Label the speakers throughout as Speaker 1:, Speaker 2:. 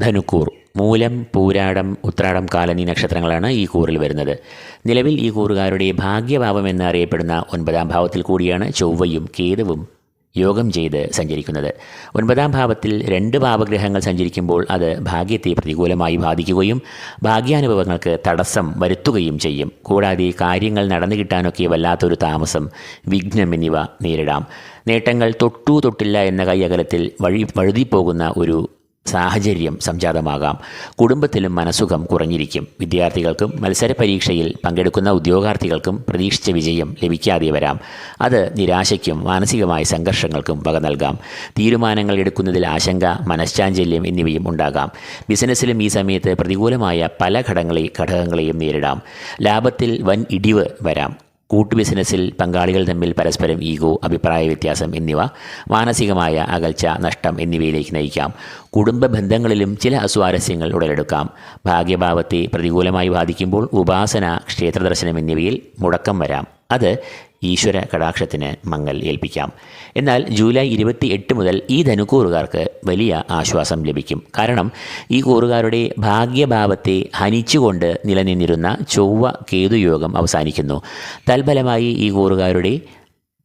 Speaker 1: ധനുക്കൂർ മൂലം പൂരാടം ഉത്രാടം കാലനി നക്ഷത്രങ്ങളാണ് ഈ കൂറിൽ വരുന്നത്. നിലവിൽ ഈ കൂറുകാരുടെ ഭാഗ്യഭാവം എന്നറിയപ്പെടുന്ന ഒൻപതാം ഭാവത്തിൽ കൂടിയാണ് ചൊവ്വയും കേതുവും യോഗം ചെയ്ത് സഞ്ചരിക്കുന്നത്. ഒൻപതാം ഭാവത്തിൽ രണ്ട് ഭാവഗ്രഹങ്ങൾ സഞ്ചരിക്കുമ്പോൾ അത് ഭാഗ്യത്തെ പ്രതികൂലമായി ബാധിക്കുകയും ഭാഗ്യാനുഭവങ്ങൾക്ക് തടസ്സം വരുത്തുകയും ചെയ്യും. കൂടാതെ കാര്യങ്ങൾ നടന്നു കിട്ടാനൊക്കെ വല്ലാത്തൊരു താമസം വിഘ്നം എന്നിവ നേരിടാം. നേട്ടങ്ങൾ തൊട്ടു തൊട്ടില്ല എന്ന കൈ അകലത്തിൽ വഴി വഴുതിപ്പോകുന്ന ഒരു സാഹചര്യം സംജാതമാകാം. കുടുംബത്തിലും മനസുഖം കുറഞ്ഞിരിക്കും. വിദ്യാർത്ഥികൾക്കും മത്സര പരീക്ഷയിൽ പങ്കെടുക്കുന്ന ഉദ്യോഗാർത്ഥികൾക്കും പ്രതീക്ഷിച്ച വിജയം ലഭിക്കാതെ വരാം. അത് നിരാശയ്ക്കും മാനസികമായ സംഘർഷങ്ങൾക്കും വക നൽകാം. തീരുമാനങ്ങൾ എടുക്കുന്നതിൽ ആശങ്ക മനഃശാഞ്ചല്യം എന്നിവയും ഉണ്ടാകാം. ബിസിനസ്സിലും ഈ സമയത്ത് പ്രതികൂലമായ പല ഘടകങ്ങളെ ഘടകങ്ങളെയും നേരിടാം. ലാഭത്തിൽ വൻ ഇടിവ് വരാം. കൂട്ടു ബിസിനസ്സിൽ പങ്കാളികൾ തമ്മിൽ പരസ്പരം ഈഗോ അഭിപ്രായ വ്യത്യാസം എന്നിവ മാനസികമായ അകൽച്ച നഷ്ടം എന്നിവയിലേക്ക് നയിക്കാം. കുടുംബ ബന്ധങ്ങളിലും ചില അസ്വാരസ്യങ്ങൾ ഉടലെടുക്കാം. ഭാഗ്യഭാവത്തെ പ്രതികൂലമായി ബാധിക്കുമ്പോൾ ഉപാസന ക്ഷേത്രദർശനം എന്നിവയിൽ മുടക്കം വരാം. അത് ഈശ്വര കടാക്ഷത്തിന് മങ്ങൽ ഏൽപ്പിക്കാം. എന്നാൽ ജൂലൈ ഇരുപത്തി എട്ട് മുതൽ ഈ ധനുക്കൂറുകാർക്ക് വലിയ ആശ്വാസം ലഭിക്കും. കാരണം ഈ കൂറുകാരുടെ ഭാഗ്യഭാവത്തെ ഹനിച്ചുകൊണ്ട് നിലനിന്നിരുന്ന ചൊവ്വ കേതുയോഗം അവസാനിക്കുന്നു. തൽഫലമായി ഈ കൂറുകാരുടെ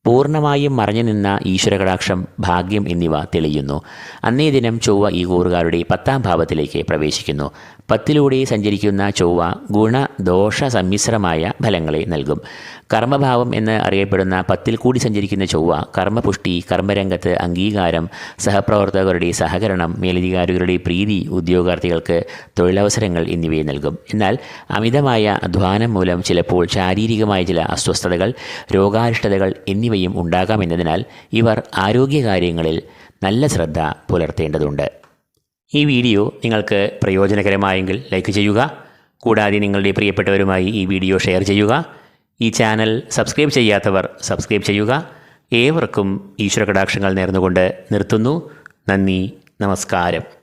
Speaker 1: പൂർണമായും മറഞ്ഞു നിന്ന ഈശ്വരകടാക്ഷം ഭാഗ്യം എന്നിവ തെളിയുന്നു. അന്നേ ദിനം ചൊവ്വ ഈ കൂറുകാരുടെ പത്താം ഭാവത്തിലേക്ക് പ്രവേശിക്കുന്നു. പത്തിലൂടെ സഞ്ചരിക്കുന്ന ചൊവ്വ ഗുണ ദോഷ സമ്മിശ്രമായ ഫലങ്ങളെ നൽകും. കർമ്മഭാവം എന്ന് അറിയപ്പെടുന്ന പത്തിൽ കൂടി സഞ്ചരിക്കുന്ന ചൊവ്വ കർമ്മപുഷ്ടി കർമ്മരംഗത്ത് അംഗീകാരം സഹപ്രവർത്തകരുടെ സഹകരണം മേലധികാരികളുടെ പ്രീതി ഉദ്യോഗാർത്ഥികൾക്ക് തൊഴിലവസരങ്ങൾ എന്നിവയെ നൽകും. എന്നാൽ അമിതമായ അധ്വാനം മൂലം ചിലപ്പോൾ ശാരീരികമായ ചില അസ്വസ്ഥതകൾ രോഗാരിഷ്ടതകൾ എന്നിവയും ഉണ്ടാകാമെന്നതിനാൽ ഇവർ ആരോഗ്യകാര്യങ്ങളിൽ നല്ല ശ്രദ്ധ പുലർത്തേണ്ടതുണ്ട്. ഈ വീഡിയോ നിങ്ങൾക്ക് പ്രയോജനകരമായെങ്കിൽ ലൈക്ക് ചെയ്യുക. കൂടാതെ നിങ്ങളുടെ പ്രിയപ്പെട്ടവരുമായി ഈ വീഡിയോ ഷെയർ ചെയ്യുക. ഈ ചാനൽ സബ്സ്ക്രൈബ് ചെയ്യാത്തവർ സബ്സ്ക്രൈബ് ചെയ്യുക. ഏവർക്കും ഈശ്വര കടാക്ഷങ്ങൾ നേർന്നുകൊണ്ട് നിർത്തുന്നു. നന്ദി നമസ്കാരം.